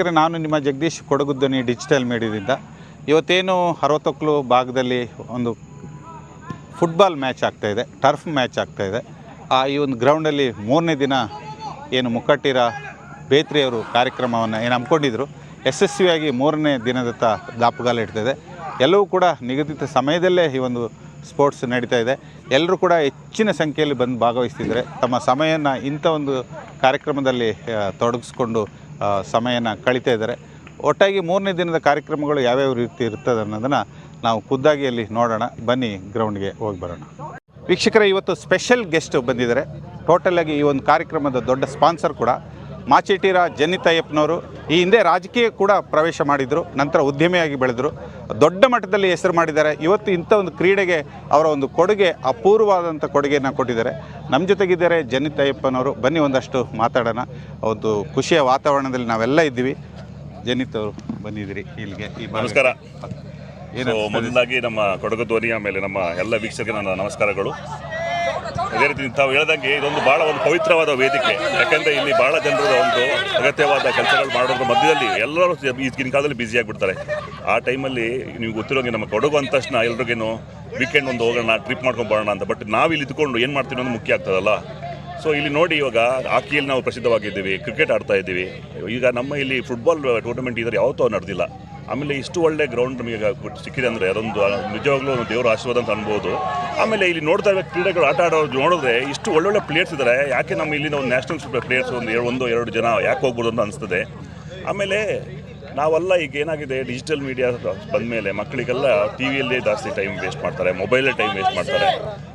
ವೀಕ್ಷಕರೇ, ನಾನು ನಿಮ್ಮ ಜಗದೀಶ್ ಕೊಡಗುದ್ದನಿ ಡಿಜಿಟಲ್ ಮೀಡಿಯಾದಿಂದ. ಇವತ್ತೇನು ಅರವತ್ತೊಕ್ಕಲು ಭಾಗದಲ್ಲಿ ಒಂದು ಫುಟ್ಬಾಲ್ ಮ್ಯಾಚ್ ಆಗ್ತಾ ಇದೆ, ಟರ್ಫ್ ಮ್ಯಾಚ್ ಆಗ್ತಾಯಿದೆ ಆ ಈ ಒಂದು ಗ್ರೌಂಡಲ್ಲಿ ಮೂರನೇ ದಿನ ಏನು ಮುಕ್ಕಟ್ಟಿರ ಬೇತ್ರಿಯವರು ಕಾರ್ಯಕ್ರಮವನ್ನು ಏನು ಹಮ್ಮಿಕೊಂಡಿದ್ರು. ಯಶಸ್ವಿಯಾಗಿ ಮೂರನೇ ದಿನದತ್ತ ದಾಪುಗಾಲ ಇದೆ. ಎಲ್ಲವೂ ಕೂಡ ನಿಗದಿತ ಸಮಯದಲ್ಲೇ ಈ ಒಂದು ಸ್ಪೋರ್ಟ್ಸ್ ನಡೀತಾ ಇದೆ. ಎಲ್ಲರೂ ಕೂಡ ಹೆಚ್ಚಿನ ಸಂಖ್ಯೆಯಲ್ಲಿ ಬಂದು ಭಾಗವಹಿಸ್ತಿದ್ದಾರೆ. ತಮ್ಮ ಸಮಯನ ಇಂಥ ಒಂದು ಕಾರ್ಯಕ್ರಮದಲ್ಲಿ ತೊಡಗಿಸ್ಕೊಂಡು ಸಮಯನ ಕಳೀತಾ ಇದ್ದಾರೆ. ಒಟ್ಟಾಗಿ ಮೂರನೇ ದಿನದ ಕಾರ್ಯಕ್ರಮಗಳು ಯಾವ್ಯಾವ ರೀತಿ ಇರ್ತದೆ ಅನ್ನೋದನ್ನು ನಾವು ಖುದ್ದಾಗಿ ಅಲ್ಲಿ ನೋಡೋಣ. ಬನ್ನಿ, ಗ್ರೌಂಡ್ಗೆ ಹೋಗಿ ಬರೋಣ. ವೀಕ್ಷಕರ, ಇವತ್ತು ಸ್ಪೆಷಲ್ ಗೆಸ್ಟ್ ಬಂದಿದ್ದಾರೆ. ಟೋಟಲಾಗಿ ಈ ಒಂದು ಕಾರ್ಯಕ್ರಮದ ದೊಡ್ಡ ಸ್ಪಾನ್ಸರ್ ಕೂಡ ಮಾಚೇಟಿರ ಜನಿತಯ್ಯಪ್ಪನವರು ಈ ಹಿಂದೆ ರಾಜಕೀಯ ಕೂಡ ಪ್ರವೇಶ ಮಾಡಿದರು, ನಂತರ ಉದ್ಯಮಿಯಾಗಿ ಬೆಳೆದರು. ದೊಡ್ಡ ಮಟ್ಟದಲ್ಲಿ ಹೆಸರು ಮಾಡಿದ್ದಾರೆ. ಇವತ್ತು ಇಂಥ ಒಂದು ಕ್ರೀಡೆಗೆ ಅವರ ಒಂದು ಕೊಡುಗೆ, ಅಪೂರ್ವವಾದಂಥ ಕೊಡುಗೆಯನ್ನು ಕೊಟ್ಟಿದ್ದಾರೆ. ನಮ್ಮ ಜೊತೆಗಿದ್ದಾರೆ ಜನಿತಯ್ಯಪ್ಪನವರು ಬನ್ನಿ ಒಂದಷ್ಟು ಮಾತಾಡೋಣ. ಒಂದು ಖುಷಿಯ ವಾತಾವರಣದಲ್ಲಿ ನಾವೆಲ್ಲ ಇದ್ದೀವಿ. ಜನಿತ್ ಅವರು ಬಂದಿದ್ದೀರಿ ಇಲ್ಲಿಗೆ ಈ ಭಾಗಕ್ಕೆ. ನಮಸ್ಕಾರ. ಏನು ಸೊ ಮೊದಲಾಗಿ ನಮ್ಮ ಕೊಡಗು ಧ್ವನಿಯ ಮೇಲೆ ನಮ್ಮ ಎಲ್ಲ ವೀಕ್ಷಕರಿಗೆ ನನ್ನ ನಮಸ್ಕಾರಗಳು. ಅದೇ ರೀತಿ ತಾವು ಹೇಳ್ದಂಗೆ ಇದೊಂದು ಬಹಳ ಒಂದು ಪವಿತ್ರವಾದ ವೇದಿಕೆ. ಯಾಕಂದ್ರೆ ಇಲ್ಲಿ ಬಹಳ ಜನರ ಒಂದು ಅಗತ್ಯವಾದ ಕೆಲಸಗಳು ಮಾಡೋದ್ರ ಮಧ್ಯದಲ್ಲಿ ಎಲ್ಲರೂ ಈಗಿನ ಕಾಲದಲ್ಲಿ ಬ್ಯುಸಿ ಆಗಿಬಿಡ್ತಾರೆ. ಆ ಟೈಮಲ್ಲಿ ನೀವು ಗೊತ್ತಿರೋಂಗೆ ನಮ್ಮ ಕೊಡಗು ಅಂದ ತಕ್ಷಣ ಎಲ್ರಿಗೇನು ವೀಕೆಂಡ್ ಒಂದು ಹೋಗೋಣ ಟ್ರಿಪ್ ಮಾಡ್ಕೊಂಡು ಬರೋಣ ಅಂತ. ಬಟ್ ನಾವು ಇಲ್ಲಿ ಇದ್ಕೊಂಡು ಏನು ಮಾಡ್ತೀವಿ ಅನ್ನೋದು ಮುಖ್ಯ ಆಗ್ತದಲ್ಲ? ಸೊ ಇಲ್ಲಿ ನೋಡಿ ಇವಾಗ ಹಾಕಿಯಲ್ಲಿ ನಾವು ಪ್ರಸಿದ್ಧವಾಗಿದ್ದೀವಿ ಕ್ರಿಕೆಟ್ ಆಡ್ತಾ ಇದ್ದೀವಿ. ಈಗ ನಮ್ಮ ಇಲ್ಲಿ ಫುಟ್ಬಾಲ್ ಟೂರ್ನಮೆಂಟ್ ಇದ್ರೆ ಯಾವತ್ತೂ ನಡೆದಿಲ್ಲ. ಆಮೇಲೆ ಇಷ್ಟು ಒಳ್ಳೆ ಗ್ರೌಂಡ್ ನಮಗೆ ಸಿಕ್ಕಿದೆ ಅಂದರೆ ಅದೊಂದು ನಿಜವಾಗ್ಲೂ ಒಂದು ದೇವರ ಆಶೀರ್ವಾದ ಅಂತ ಅನ್ಬೋದು. ಆಮೇಲೆ ಇಲ್ಲಿ ನೋಡ್ತಾ ಇರೋ ಕ್ರೀಡೆಗಳು ಆಟ ಆಡೋದು ನೋಡಿದ್ರೆ ಇಷ್ಟು ಒಳ್ಳೊಳ್ಳೆ ಪ್ಲೇಯರ್ಸ್ ಇದ್ದಾರೆ ಯಾಕೆ ನಮ್ಮ ಇಲ್ಲಿನ ಒಂದು ನ್ಯಾಷನಲ್ ಪ್ಲೇಯರ್ಸ್ ಒಂದು ಒಂದು, ಎರಡು ಜನ ಯಾಕೆ ಹೋಗ್ಬೋದು ಅಂತ ಅನಿಸ್ತದೆ. ಆಮೇಲೆ ನಾವೆಲ್ಲ ಈಗ ಏನಾಗಿದೆ ಡಿಜಿಟಲ್ ಮೀಡಿಯಾ ಬಂದಮೇಲೆ ಮಕ್ಕಳಿಗೆಲ್ಲ ಟಿ ವಿಯಲ್ಲೇ ಜಾಸ್ತಿ ಟೈಮ್ ವೇಸ್ಟ್ ಮಾಡ್ತಾರೆ ಮೊಬೈಲೇ ಟೈಮ್ ವೇಸ್ಟ್ ಮಾಡ್ತಾರೆ.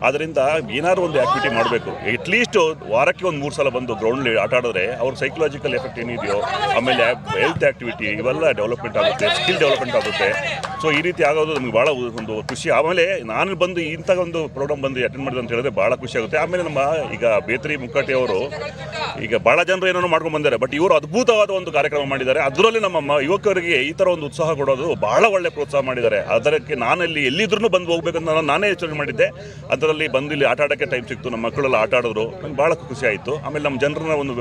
ಅದರಿಂದ ಏನಾದ್ರು ಒಂದು ಆ್ಯಕ್ಟಿವಿಟಿ ಮಾಡಬೇಕು. ಅಟ್ಲೀಸ್ಟ್ ವಾರಕ್ಕೆ ಒಂದು ಮೂರು ಸಲ ಬಂದು ಗ್ರೌಂಡ್ಲಿ ಆಟ ಆಡಿದ್ರೆ ಅವ್ರ ಸೈಕಲಾಜಿಕಲ್ ಎಫೆಕ್ಟ್ ಏನಿದೆಯೋ, ಆಮೇಲೆ ಹೆಲ್ತ್ ಆ್ಯಕ್ಟಿವಿಟಿ ಇವೆಲ್ಲ ಡೆವಲಪ್ಮೆಂಟ್ ಆಗುತ್ತೆ ಸ್ಕಿಲ್ ಡೆವಲಪ್ಮೆಂಟ್ ಆಗುತ್ತೆ. ಸೊ ಈ ರೀತಿ ಆಗೋದು ನಮ್ಗೆ ಭಾಳ ಒಂದು ಖುಷಿ. ಆಮೇಲೆ ನಾನು ಬಂದು ಇಂಥ ಒಂದು ಪ್ರೋಗ್ರಾಮ್ ಬಂದು ಅಟೆಂಡ್ ಮಾಡಿದೆ ಅಂತ ಹೇಳಿದ್ರೆ ಭಾಳ ಖುಷಿ ಆಗುತ್ತೆ. ಆಮೇಲೆ ನಮ್ಮ ಈಗ ಬೇತ್ರಿ ಮುಕ್ಕಟ್ಟಿ ಈಗ ಭಾಳ ಜನರು ಏನೋ ಮಾಡ್ಕೊಂಡು ಬಂದಿದ್ದಾರೆ. ಬಟ್ ಇವರು ಅದ್ಭುತವಾದ ಒಂದು ಕಾರ್ಯಕ್ರಮ ಮಾಡಿದ್ದಾರೆ. ಅದರಲ್ಲಿ ನಮ್ಮ ಯುವಕರಿಗೆ ಈ ಥರ ಒಂದು ಉತ್ಸಾಹ ಕೊಡೋದು ಬಹಳ ಒಳ್ಳೆ ಪ್ರೋತ್ಸಾಹ ಮಾಡಿದ್ದಾರೆ. ಅದಕ್ಕೆ ನಾನಲ್ಲಿ ಎಲ್ಲಿದ್ರೂ ಬಂದು ಹೋಗ್ಬೇಕಂತ ನಾನು ನಾನೇ ಯೋಚನೆ ಮಾಡಿದ್ದೆ. ಅದರಲ್ಲಿ ಬಂದು ಇಲ್ಲಿ ಆಟ ಆಡೋಕ್ಕೆ ಟೈಮ್ ಸಿಕ್ತು. ನಮ್ಮ ಮಕ್ಕಳೆಲ್ಲ ಆಟ ಆಡಿದ್ರು. ನಂಗೆ ಭಾಳ ಖುಷಿ ಆಯಿತು. ಆಮೇಲೆ ನಮ್ಮ ಜನರನ್ನ ಒಂದು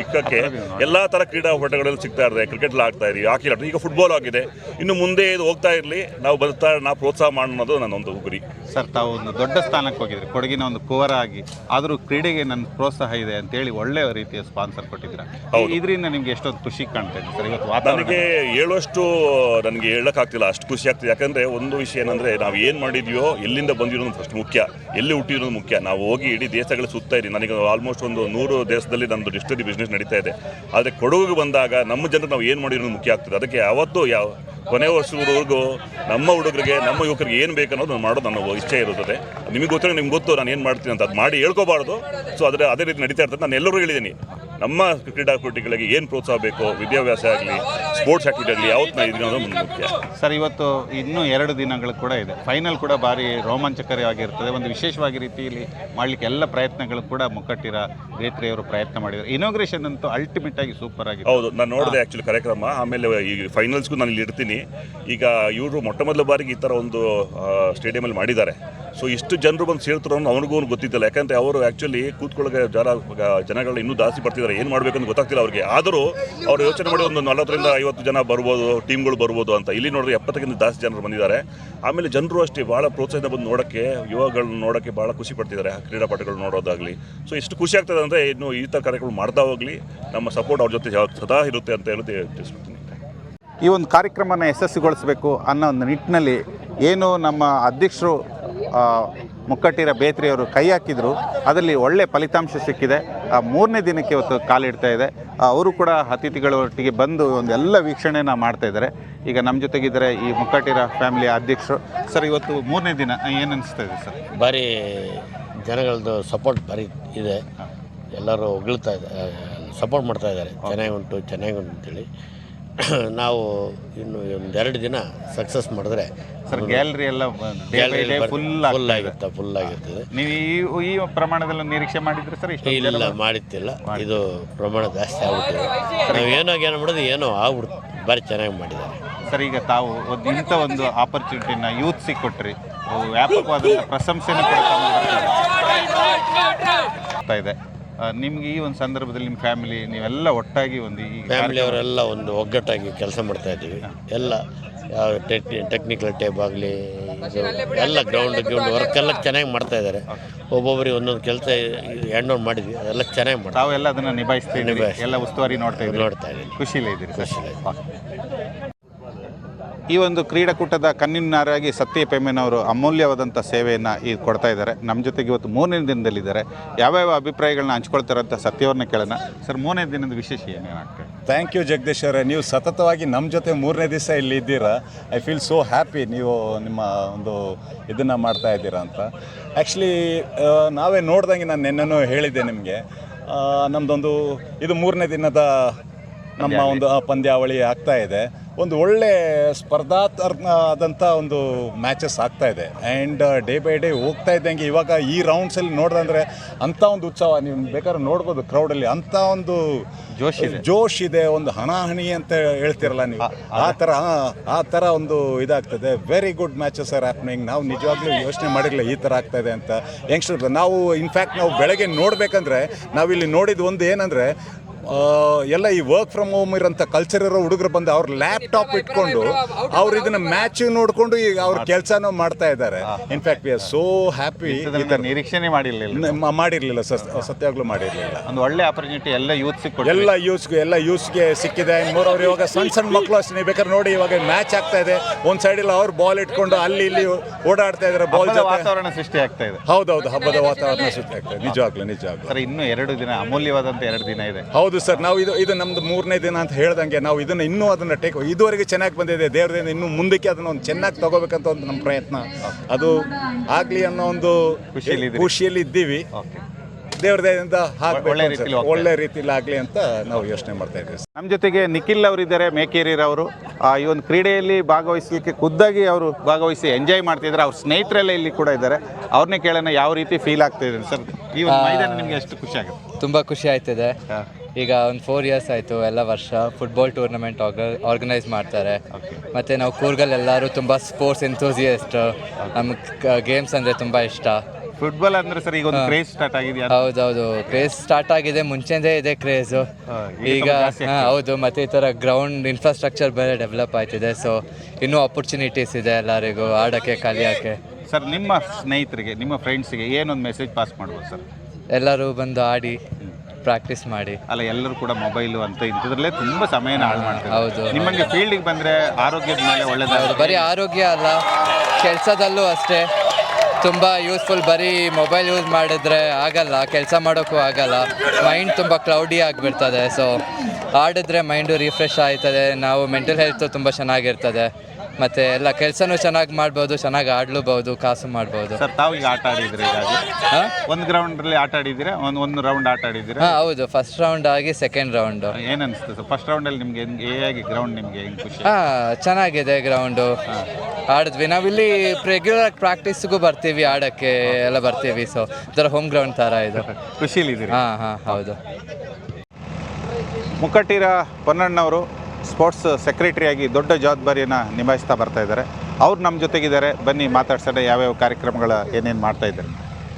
ಮಿಕ್ಕಕ್ಕೆ ಎಲ್ಲ ಥರ ಕ್ರೀಡಾಪಟುಗಳಲ್ಲಿ ಸಿಗ್ತಾ ಇದ್ದಾರೆ ಕ್ರಿಕೆಟ್ ಆಗ್ತಾ ಇರಿ ಹಾಕಿ ಆಟ ಈಗ ಫುಟ್ಬಾಲ್ ಆಗಿದೆ. ಇನ್ನು ಮುಂದೆ ಇದು ಹೋಗ್ತಾ ಇರಲಿ. ನಾವು ಬರ್ತಾ ನಾವು ಪ್ರೋತ್ಸಾಹ ಮಾಡೋದು ನನ್ನ ಒಂದು ಗುರಿ ಸರ್ ತಾವು ಒಂದು ದೊಡ್ಡ ಸ್ಥಾನಕ್ಕೆ ಹೋಗಿದ್ರಿ. ಕೊಡಗಿನ ಒಂದು ಕುವರ ಆಗಿ ಆದರೂ ಕ್ರೀಡೆಗೆ ನನ್ನ ಪ್ರೋತ್ಸಾಹ ಇದೆ ಅಂತೇಳಿ ಒಳ್ಳೆಯ ರೀತಿಯ ಸ್ಪಾನ್ಸರ್ ಕೊಟ್ಟಿದ್ದೀರಾ. ಇದರಿಂದ ನಿಮ್ಗೆ ಎಷ್ಟೊಂದು ಖುಷಿ ಕಾಣ್ತಾ ಇದೆ ಸರ್? ಇವತ್ತು ವಾತಾವರಣ ಹೇಳೋಷ್ಟು ನನಗೆ ಹೇಳೋಕ್ಕಾಗ್ತಿಲ್ಲ ಅಷ್ಟು ಖುಷಿ ಆಗ್ತಿದೆ. ಯಾಕಂದರೆ ಒಂದು ವಿಷಯ ಏನಂದರೆ, ನಾವು ಏನು ಮಾಡಿದ್ಯೋ, ಎಲ್ಲಿಂದ ಬಂದಿರೋದು ಫಸ್ಟ್ ಮುಖ್ಯ. ಎಲ್ಲಿ ಹುಟ್ಟಿರೋದು ಮುಖ್ಯ. ನಾವು ಹೋಗಿ ಇಡೀ ದೇಶಗಳು ಸುತ್ತಾ ಇದ್ದೀವಿ. ನನಗೆ ಆಲ್ಮೋಸ್ಟ್ ಒಂದು ನೂರು ದೇಶದಲ್ಲಿ ನಮ್ಮದು ಡಿಸ್ಟ್ರಿ ಬಿಸ್ನೆಸ್ ನಡೀತಾ ಇದೆ. ಆದರೆ ಕೊಡಗಿಗೆ ಬಂದಾಗ ನಮ್ಮ ಜನರು ನಾವು ಏನು ಮಾಡಿರೋದು ಮುಖ್ಯ ಆಗ್ತದೆ. ಅದಕ್ಕೆ ಯಾವತ್ತೂ ಯಾವ ಕೊನೆ ವರ್ಷದವರೆಗೂ ನಮ್ಮ ಹುಡುಗರಿಗೆ, ನಮ್ಮ ಯುವಕರಿಗೆ ಏನು ಬೇಕನ್ನೋದು ನಾನು ಮಾಡೋದು ನನ್ನ ಇಚ್ಛೆ ಇರುತ್ತದೆ. ನಿಮಗೆ ಗೊತ್ತಿರೋ ನಿಮ್ಗೆ ಗೊತ್ತು, ನಾನು ಏನು ಮಾಡ್ತೀನಿ ಅಂತ. ಅದು ಮಾಡಿ ಹೇಳ್ಕೋಬಾರ್ದು. ಸೊ ಅದರ, ಅದೇ ರೀತಿ ನಡೀತಾ ಇರ್ತದೆ. ನಾನು ಎಲ್ಲರೂ ಹೇಳಿದ್ದೀನಿ. ನಮ್ಮ ಕ್ರೀಡಾಪಟುಗಳಿಗೆ ಏನು ಪ್ರೋತ್ಸಾಹ ಬೇಕು ವಿದ್ಯಾಭ್ಯಾಸ ಆಗಲಿ ಸ್ಪೋರ್ಟ್ಸ್ ಆಕ್ಟಿವಿಟಿ ಆಗಲಿ ಯಾವತ್ತಿನ ಇದು ಮುಂದೆ ಮುಖ್ಯ ಸರ್ ಇವತ್ತು ಇನ್ನೂ ಎರಡು ದಿನಗಳು ಕೂಡ ಇದೆ. ಫೈನಲ್ ಕೂಡ ಭಾರಿ ರೋಮಾಂಚಕರವಾಗಿರ್ತದೆ ಒಂದು ವಿಶೇಷವಾಗಿ ರೀತಿಯಲ್ಲಿ ಮಾಡಲಿಕ್ಕೆ ಎಲ್ಲ ಪ್ರಯತ್ನಗಳು ಕೂಡ ಮುಕ್ಕಟ್ಟಿರ ಬೇತ್ರಿಯವರು ಪ್ರಯತ್ನ ಮಾಡಿದ್ದಾರೆ. ಇನೋಗ್ರೇಷನ್ ಅಂತೂ ಅಲ್ಟಿಮೇಟ್ ಆಗಿ ಸೂಪರ್ ಆಗಿದೆ. ಹೌದು ನಾನು ನೋಡಿದೆ ಆ್ಯಕ್ಚುಲಿ ಕಾರ್ಯಕ್ರಮ. ಆಮೇಲೆ ಈ ಫೈನಲ್ಸ್ಗೂ ನಾನು ಇಲ್ಲಿ ಇರ್ತೀನಿ. ಈಗ ಇವರು ಮೊಟ್ಟ ಮೊದಲ ಬಾರಿಗೆ ಈ ಥರ ಒಂದು ಸ್ಟೇಡಿಯಮಲ್ಲಿ ಮಾಡಿದ್ದಾರೆ. ಸೊ ಇಷ್ಟು ಜನರು ಬಂದು ಸೇರ್ತಾರೋ ಅನ್ನೋ ಅವನಿಗೂ ಗೊತ್ತಿದ್ದಿಲ್ಲ ಯಾಕಂದರೆ ಅವರು ಆ್ಯಕ್ಚುಲಿ ಕೂತ್ಕೊಳ್ಳೋಕೆ ಜನ ಜನಗಳು ಇನ್ನೂ ಜಾಸ್ತಿ ಬರ್ತಿದ್ದಾರೆ. ಏನು ಮಾಡಬೇಕು ಅಂತ ಗೊತ್ತಾಗ್ತಿಲ್ಲ ಅವ್ರಿಗೆ. ಆದರೂ ಅವ್ರು ಯೋಚನೆ ಮಾಡಿ ಒಂದು ನಲವತ್ತರಿಂದ ಐವತ್ತು ಜನ ಬರ್ಬೋದು, ಟೀಮ್ಗಳು ಬರ್ಬೋದು ಅಂತ. ಇಲ್ಲಿ ನೋಡಿದ್ರೆ ಎಪ್ಪತ್ತಕ್ಕಿಂತ ಜಾಸ್ತಿ ಜನರು ಬಂದಿದ್ದಾರೆ. ಆಮೇಲೆ ಜನರು ಅಷ್ಟೇ ಭಾಳ ಪ್ರೋತ್ಸಾಹದಿಂದ ಬಂದು ನೋಡೋಕ್ಕೆ ಯುವಗಳನ್ನ ನೋಡೋಕ್ಕೆ ಭಾಳ ಖುಷಿ ಪಡ್ತಿದ್ದಾರೆ. ಕ್ರೀಡಾಪಟುಗಳು ನೋಡೋದಾಗಲಿ. ಸೊ ಎಷ್ಟು ಖುಷಿ ಆಗ್ತದೆ ಅಂದರೆ ಇನ್ನು ಈ ಥರ ಕಾರ್ಯಕ್ರಮ ಮಾಡ್ತಾ ಹೋಗಲಿ. ನಮ್ಮ ಸಪೋರ್ಟ್ ಅವ್ರ ಜೊತೆ ಸದಾ ಇರುತ್ತೆ ಅಂತ ಹೇಳಿ ತಿಳಿಸ್ಬಿಡ್ತೀನಿ ಈ ಒಂದು ಕಾರ್ಯಕ್ರಮನ ಯಶಸ್ವಿಗೊಳಿಸಬೇಕು ಅನ್ನೋ ಒಂದು ನಿಟ್ಟಿನಲ್ಲಿ ಏನು ನಮ್ಮ ಅಧ್ಯಕ್ಷರು ಮುಕ್ಕಟ್ಟಿರ ಬೇತ್ರಿಯವರು ಕೈ ಹಾಕಿದ್ರು. ಅದರಲ್ಲಿ ಒಳ್ಳೆ ಫಲಿತಾಂಶ ಸಿಕ್ಕಿದೆ. ಆ, ಮೂರನೇ ದಿನಕ್ಕೆ ಇವತ್ತು ಕಾಲಿಡ್ತಾ ಇದೆ. ಅವರು ಕೂಡ ಅತಿಥಿಗಳೊಟ್ಟಿಗೆ ಬಂದು ಒಂದೆಲ್ಲ ಎಲ್ಲ ವೀಕ್ಷಣೆನ ಮಾಡ್ತಾ ಇದ್ದಾರೆ. ಈಗ ನಮ್ಮ ಜೊತೆಗಿದ್ದಾರೆ ಈ ಮುಕ್ಕಟ್ಟಿರ ಫ್ಯಾಮಿಲಿ ಅಧ್ಯಕ್ಷರು. ಸರ್ ಇವತ್ತು ಮೂರನೇ ದಿನ ಏನು ಅನಿಸ್ತಾ ಇದೆ ಸರ್? ಭಾರಿ ಜನಗಳದ್ದು ಸಪೋರ್ಟ್ ಭಾರಿ ಇದೆ. ಎಲ್ಲರೂ ಹೊಗಳ್ತಾ ಇದ್ದಾರೆ. ಸಪೋರ್ಟ್ ಮಾಡ್ತಾ ಇದ್ದಾರೆ. ಚೆನ್ನಾಗಿ ಉಂಟು ಚೆನ್ನಾಗಿ ಉಂಟು ಅಂತೇಳಿ. ನಾವು ಇನ್ನು ಒಂದು ಎರಡು ದಿನ ಸಕ್ಸಸ್ ಮಾಡಿದ್ರೆ ಸರ್ ಗ್ಯಾಲರಿ ಎಲ್ಲ ಫುಲ್ ಫುಲ್ ಆಗಿರುತ್ತೆ ಫುಲ್ ಆಗಿರ್ತದೆ. ನೀವು ಈ ಈ ಪ್ರಮಾಣದಲ್ಲಿ ನಿರೀಕ್ಷೆ ಮಾಡಿದ್ರೆ ಸರ್ ಇಷ್ಟು ಇಲ್ಲ ಮಾಡಿತ್ತಿಲ್ಲ ಇದು ಪ್ರಮಾಣ ಜಾಸ್ತಿ ಆಗ್ಬಿಟ್ಟಿದೆ. ನಾವು ಏನೋ ಏನೋ ಮಾಡೋದು ಏನೋ ಆಗ್ಬಿಡ್ತು. ಭಾರಿ ಚೆನ್ನಾಗಿ ಮಾಡಿದ್ದಾರೆ. ಸರ್ ಈಗ ತಾವು ಒಂದು ಇಂಥ ಒಂದು ಆಪರ್ಚುನಿಟಿನ ಯೂತ್ ಕೊಟ್ರಿ. ವ್ಯಾಪಕವಾದಂಥ ಪ್ರಶಂಸೆನೂ ಇದೆ. ನಿಮ್ಗೆ ಈ ಒಂದು ಸಂದರ್ಭದಲ್ಲಿ ನಿಮ್ಮ ಫ್ಯಾಮಿಲಿ ನೀವೆಲ್ಲ ಒಟ್ಟಾಗಿ ಒಂದು ಈ ಫ್ಯಾಮಿಲಿ ಅವರೆಲ್ಲ ಒಂದು ಒಗ್ಗಟ್ಟಾಗಿ ಕೆಲಸ ಮಾಡ್ತಾ ಇದ್ದೀವಿ. ಎಲ್ಲ ಯಾವ ಟೆಕ್ನಿಕಲ್ ಟೈಪ್ ಆಗಲಿ ಎಲ್ಲ ಗ್ರೌಂಡ್ ಗ್ರೌಂಡ್ ವರ್ಕ್ ಎಲ್ಲ ಚೆನ್ನಾಗಿ ಮಾಡ್ತಾ ಇದ್ದಾರೆ. ಒಬ್ಬೊಬ್ಬರಿಗೆ ಒಂದೊಂದು ಕೆಲಸ ಹೆಣ್ಣವ್ರು ಮಾಡಿದ್ವಿ ಅದೆಲ್ಲ ಚೆನ್ನಾಗಿ ಮಾಡ್ತಾರೆ ತಾವೆಲ್ಲ ಅದನ್ನು ನಿಭಾಯಿಸ್ತೀವಿ ಎಲ್ಲ ಉಸ್ತುವಾರಿ ನೋಡ್ತಾ ಇದ್ದೀವಿ ನೋಡ್ತಾ ಇದ್ದೀನಿ ಖುಷಿಲೇ ಇದ್ದೀರಿ ಸರ್. ಈ ಒಂದು ಕ್ರೀಡಾಕೂಟದ ಕಣ್ಣಿನಾರಾಗಿ ಸತ್ಯ ಪೆಮ್ಮೆನವರು ಅಮೂಲ್ಯವಾದಂಥ ಸೇವೆಯನ್ನು ಈ ಕೊಡ್ತಾ ಇದ್ದಾರೆ. ನಮ್ಮ ಜೊತೆಗೆ ಇವತ್ತು ಮೂರನೇ ದಿನದಲ್ಲಿದ್ದಾರೆ. ಯಾವ್ಯಾವ ಅಭಿಪ್ರಾಯಗಳನ್ನ ಹಂಚ್ಕೊಳ್ತಾರಂತ ಸತ್ಯವನ್ನ ಸತ್ಯವ್ರನ್ನ ಕೇಳೋಣ. ಸರ್ ಮೂರನೇ ದಿನದ ವಿಶೇಷ ಏನೇನಾಗ್ತದೆ ಥ್ಯಾಂಕ್ ಯು ಜಗದೀಶ್ ಅವರೇ. ನೀವು ಸತತವಾಗಿ ನಮ್ಮ ಜೊತೆ ಮೂರನೇ ದಿವಸ ಇಲ್ಲಿ ಇದ್ದೀರಾ? ಐ ಫೀಲ್ ಸೋ ಹ್ಯಾಪಿ ನೀವು ನಿಮ್ಮ ಒಂದು ಇದನ್ನು ಮಾಡ್ತಾ ಇದ್ದೀರಾ ಅಂತ. ಆ್ಯಕ್ಚುಲಿ ನಾವೇ ನೋಡ್ದಂಗೆ ನಾನು ನಿನ್ನೂ ಹೇಳಿದ್ದೆ ನಿಮಗೆ. ನಮ್ಮದೊಂದು ಇದು ಮೂರನೇ ದಿನದ ನಮ್ಮ ಒಂದು ಆ, ಪಂದ್ಯಾವಳಿ ಆಗ್ತಾ ಇದೆ. ಒಂದು ಒಳ್ಳೆ ಸ್ಪರ್ಧಾತ್ಮಕ ಆದಂಥ ಒಂದು ಮ್ಯಾಚಸ್ ಆಗ್ತಾ ಇದೆ. ಆ್ಯಂಡ್ ಡೇ ಬೈ ಡೇ ಹೋಗ್ತಾ ಇದ್ದಂಗೆ ಇವಾಗ ಈ ರೌಂಡ್ಸಲ್ಲಿ ನೋಡಿದ್ರೆ ಅಂಥ ಒಂದು ಉತ್ಸವ ನೀವು ಬೇಕಾದ್ರೆ ನೋಡ್ಬೋದು ಕ್ರೌಡಲ್ಲಿ ಅಂಥ ಒಂದು ಜೋಶ್ ಇದೆ. ಜೋಶ್ ಇದೆ ಒಂದು ಹಣಾಹಣಿ ಅಂತ ಹೇಳ್ತಿರಲ್ಲ ನೀವು. ಆ ಥರ ಆ ಥರ ಒಂದು ಇದಾಗ್ತದೆ. Very good matches are happening ನಾವು ನಿಜವಾಗ್ಲೂ ಯೋಚನೆ ಮಾಡಿರಲಿಲ್ಲ ಈ ಥರ ಆಗ್ತಾ ಇದೆ ಅಂತ. ಯಂಗ್ಸ್ಟರ್ ನಾವು ಇನ್ಫ್ಯಾಕ್ಟ್ ನಾವು ಬೆಳಗ್ಗೆ ನೋಡಬೇಕಂದ್ರೆ ನಾವಿಲ್ಲಿ ನೋಡಿದ ಒಂದು ಏನಂದರೆ ಎಲ್ಲ ಈ ವರ್ಕ್ ಫ್ರಮ್ ಹೋಮ್ ಇರೋಂಥ ಕಲ್ಚರ್ ಇರೋ ಹುಡುಗರು ಬಂದು ಅವ್ರ ಲ್ಯಾಪ್ಟಾಪ್ ಇಟ್ಕೊಂಡು ಅವ್ರು ಇದನ್ನ ಮ್ಯಾಚ್ ನೋಡಿಕೊಂಡು ಈಗ ಅವ್ರ ಕೆಲಸನೂ ಮಾಡ್ತಾ ಇದ್ದಾರೆ in fact we are so happy ಇದನ್ನ ನಿರೀಕ್ಷೆನೇ ಮಾಡಿರಲಿಲ್ಲ. ಮಾಡಿರಲಿಲ್ಲ ಸತ್ಯವಾಗ್ಲೂ ಮಾಡಿರಲಿಲ್ಲ. ಒಂದು ಒಳ್ಳೆ ಆಪರ್ಚುನಿಟಿ ಎಲ್ಲ ಯೂತ್ ಸಿಕ್ಕೊಂಡು ಎಲ್ಲ ಯೂಸ್ಗೆ ಎಲ್ಲ ಯೂಸ್ಗೆ ಸಿಕ್ಕಿದೆ. ಮೂರು ಅವ್ರು ಇವಾಗ ಸಣ್ಣ ಸಣ್ಣ ಮಕ್ಕಳು ಅಷ್ಟೇ. ನೀವು ಬೇಕಾದ್ರೆ ನೋಡಿ ಇವಾಗ ಮ್ಯಾಚ್ ಆಗ್ತಾ ಇದೆ. ಒಂದು ಸೈಡಲ್ಲಿ ಅವ್ರು ಬಾಲ್ ಇಟ್ಕೊಂಡು ಅಲ್ಲಿ ಇಲ್ಲಿ ಓಡಾಡ್ತಾ ಇದ್ದಾರೆ ಬಾಲ್ ವಾತಾವರಣ ಸೃಷ್ಟಿ ಆಗ್ತಾ ಇದೆ. ಹೌದೌದು ಹಬ್ಬದ ವಾತಾವರಣ ಸೃಷ್ಟಿ ಆಗ್ತದೆ ನಿಜವಾಗ್ಲೂ ನಿಜವಾಗ್ಲೂ. ಸರ್ ಇನ್ನೂ ಎರಡು ದಿನ ಅಮೂಲ್ಯವಾದಂಥ ಎರಡು ದಿನ ಇದೆ. ಹೌದು ಸರ್ ನಾವು ಇದು ಇದು ನಮ್ದು ಮೂರನೇ ದಿನ ಅಂತ ಹೇಳ್ದಂಗೆ ನಾವು ಇದನ್ನ ಇನ್ನೂ ಅದನ್ನ ಟೇಕ್ ಇದುವರೆಗೆ ಚೆನ್ನಾಗಿ ಬಂದಿದೆ ದೇವ್ರದಿಂದ ಇನ್ನೂ ಮುಂದಕ್ಕೆ ಅದನ್ನ ಒಂದು ಚೆನ್ನಾಗಿ ತಗೋಬೇಕಂತ ಒಂದು ನಮ್ಮ ಪ್ರಯತ್ನ. ಅದು ಆಗ್ಲಿ ಅನ್ನೋ ಒಂದು. ಖುಷಿಯಲ್ಲಿ ಇದ್ದೀವಿ. ದೇವ್ರದಿಂದ ಒಳ್ಳೆ ರೀತಿಯಲ್ಲಿ ರೀತಿಲಿ ಒಳ್ಳೆ ರೀತಿಲಿ ಆಗ್ಲಿ ಅಂತ ನಾವು ಯೋಚನೆ ಮಾಡ್ತಾ ಇದ್ದೀವಿ ನಮ್ಮ ಜೊತೆಗೆ ನಿಖಿಲ್ ಅವರಿದ್ದಾರೆ ಮೇಕೇರಿರವರು ಈ ಒಂದು ಕ್ರೀಡೆಯಲ್ಲಿ ಭಾಗವಹಿಸಲಿಕ್ಕೆ ಖುದ್ದಾಗಿ ಅವರು ಭಾಗವಹಿಸಿ ಎಂಜಾಯ್ ಮಾಡ್ತಿದ್ದಾರೆ. ಅವ್ರ ಸ್ನೇಹಿತರೆಲ್ಲ ಇಲ್ಲಿ ಕೂಡ ಇದ್ದಾರೆ. ಅವ್ರನ್ನೇ ಕೇಳೋಣ ಯಾವ ರೀತಿ ಫೀಲ್ ಆಗ್ತಾ ಇದ್ದೀನಿ ಸರ್ ಈ ಒಂದು ಮೈದಾನ ನಿಮಗೆ ಎಷ್ಟು ಖುಷಿ ಆಗುತ್ತೆ? ತುಂಬ ಖುಷಿ ಆಯ್ತಿದೆ ಈಗ ಒಂದು ಫೋರ್ ಇಯರ್ಸ್ ಆಯಿತು ಎಲ್ಲ ವರ್ಷ ಫುಟ್ಬಾಲ್ ಟೂರ್ನಮೆಂಟ್ ಆರ್ಗನೈಸ್ ಮಾಡ್ತಾರೆ. ಮತ್ತು ನಾವು ಕೂರ್ಗಲ್ ಎಲ್ಲರೂ ತುಂಬ ಸ್ಪೋರ್ಟ್ಸ್ ಎಂಥೂಸಿಯಸ್ಟ್ ನಮ್ಗೆ ಗೇಮ್ಸ್ ಅಂದರೆ ತುಂಬ ಇಷ್ಟ. ಫುಟ್ಬಾಲ್ ಅಂದ್ರೆ ಸರ್ ಈಗ ಒಂದು ಕ್ರೇಜ್ ಸ್ಟಾರ್ಟ್ ಹೌದು ಹೌದೌದು ಕ್ರೇಜ್ ಸ್ಟಾರ್ಟ್ ಆಗಿದೆ ಮುಂಚೆನೇ ಇದೆ ಕ್ರೇಜು ಈಗ ಈಗ ಹೌದು ಮತ್ತು ಈ ಥರ ಗ್ರೌಂಡ್ ಇನ್ಫ್ರಾಸ್ಟ್ರಕ್ಚರ್ ಬೇರೆ ಡೆವಲಪ್ ಆಯ್ತಿದೆ ಸೊ ಇನ್ನೂ ಅಪರ್ಚುನಿಟೀಸ್ ಇದೆ ಎಲ್ಲರಿಗೂ ಆಡೋಕ್ಕೆ ಕಲಿಯೋಕ್ಕೆ. ಸರ್ ನಿಮ್ಮ ಸ್ನೇಹಿತರಿಗೆ ನಿಮ್ಮ ಫ್ರೆಂಡ್ಸಿಗೆ ಏನೊಂದು ಮೆಸೇಜ್ ಪಾಸ್ ಮಾಡ್ಬೋದು ಸರ್ ಎಲ್ಲರೂ ಬಂದು ಆಡಿ. ಪ್ರಾಕ್ಟೀಸ್ ಮಾಡಿ. ಅಲ್ಲ ಎಲ್ಲರೂ ಕೂಡ ಮೊಬೈಲು ಅಂತ ಇಂಥದ್ರಲ್ಲೇ ತುಂಬ ಸಮಯನ ಹಾಳು ಮಾಡ್ತಾರೆ ಹೌದು. ನಿಮಗೆ ಫೀಲ್ಡಿಗೆ ಬಂದರೆ ಆರೋಗ್ಯದ ಮೇಲೆ ಹೌದು ಒಳ್ಳೆದಾಗುತ್ತೆ ಬರೀ ಆರೋಗ್ಯ ಅಲ್ಲ ಕೆಲಸದಲ್ಲೂ ಅಷ್ಟೇ. ತುಂಬ ಯೂಸ್ಫುಲ್ ಬರೀ ಮೊಬೈಲ್ ಯೂಸ್ ಮಾಡಿದ್ರೆ ಆಗಲ್ಲ ಕೆಲಸ ಮಾಡೋಕ್ಕೂ ಆಗಲ್ಲ. ಮೈಂಡ್ ತುಂಬ ಕ್ಲೌಡಿ ಆಗಿಬಿಡ್ತದೆ ಸೊ ಆಡಿದ್ರೆ ಮೈಂಡು ರಿಫ್ರೆಶ್ ಆಯ್ತದೆ ನಾವು ಮೆಂಟಲ್ ಹೆಲ್ತು ತುಂಬ ಚೆನ್ನಾಗಿರ್ತದೆ. ಮತ್ತು ಎಲ್ಲ ಕೆಲಸನೂ ಚೆನ್ನಾಗಿ ಮಾಡ್ಬೋದು ಚೆನ್ನಾಗಿ ಆಡ್ಲೂಬಹುದು ಕಾಸು ಮಾಡ್ಬೋದು. ಸರ್ ತಾವು ಈಗ ಆಟ ಆಡಿದ್ರಿ ಹೀಗಾಗಿ ಹಾಂ? ಒಂದು ಗ್ರೌಂಡಲ್ಲಿ ಆಟ ಆಡಿದ್ದೀರಾ? ಒಂದು ಒಂದು ರೌಂಡ್ ಆಟ ಆಡಿದ್ದೀರಾ? ಹಾಂ ಹೌದು. ಫಸ್ಟ್ ರೌಂಡ್ ಆಗಿ ಸೆಕೆಂಡ್ ರೌಂಡು ಏನು ಅನಿಸ್ತು ಸರ್? ಫಸ್ಟ್ ರೌಂಡಲ್ಲಿ ನಿಮಗೆ ಹೆಂಗೆ ಗ್ರೌಂಡ್ ನಿಮಗೆ ಹೆಂಗೆ ಖುಷಿ? ಹಾಂ ಚೆನ್ನಾಗಿದೆ ಗ್ರೌಂಡು ಆಡಿದ್ವಿ. ನಾವಿಲ್ಲಿ ರೆಗ್ಯುಲರ್ ಪ್ರಾಕ್ಟೀಸ್ಗೂ ಬರ್ತೀವಿ ಆಡೋಕ್ಕೆ ಎಲ್ಲ ಬರ್ತೀವಿ. ಸೊ ಇದರ ಹೋಮ್ ಗ್ರೌಂಡ್ ತರ ಇದು. ಖುಷಿಲಿದ್ದೀರಿ ಹಾಂ ಹಾಂ ಹೌದು. ಮುಕ್ಕಟ್ಟಿರ ಪೊನ್ನಣ್ಣವರು. ಸ್ಪೋರ್ಟ್ಸ್ ಸೆಕ್ರೆಟರಿಯಾಗಿ ದೊಡ್ಡ ಜವಾಬ್ದಾರಿಯನ್ನು ನಿಭಾಯಿಸ್ತಾ ಬರ್ತಾ ಇದ್ದಾರೆ. ಅವ್ರು ನಮ್ಮ ಜೊತೆಗಿದ್ದಾರೆ. ಬನ್ನಿ ಮಾತಾಡ್ಸೋಣ ಯಾವ್ಯಾವ ಕಾರ್ಯಕ್ರಮಗಳ ಏನೇನು ಮಾಡ್ತಾ ಇದ್ದಾರೆ.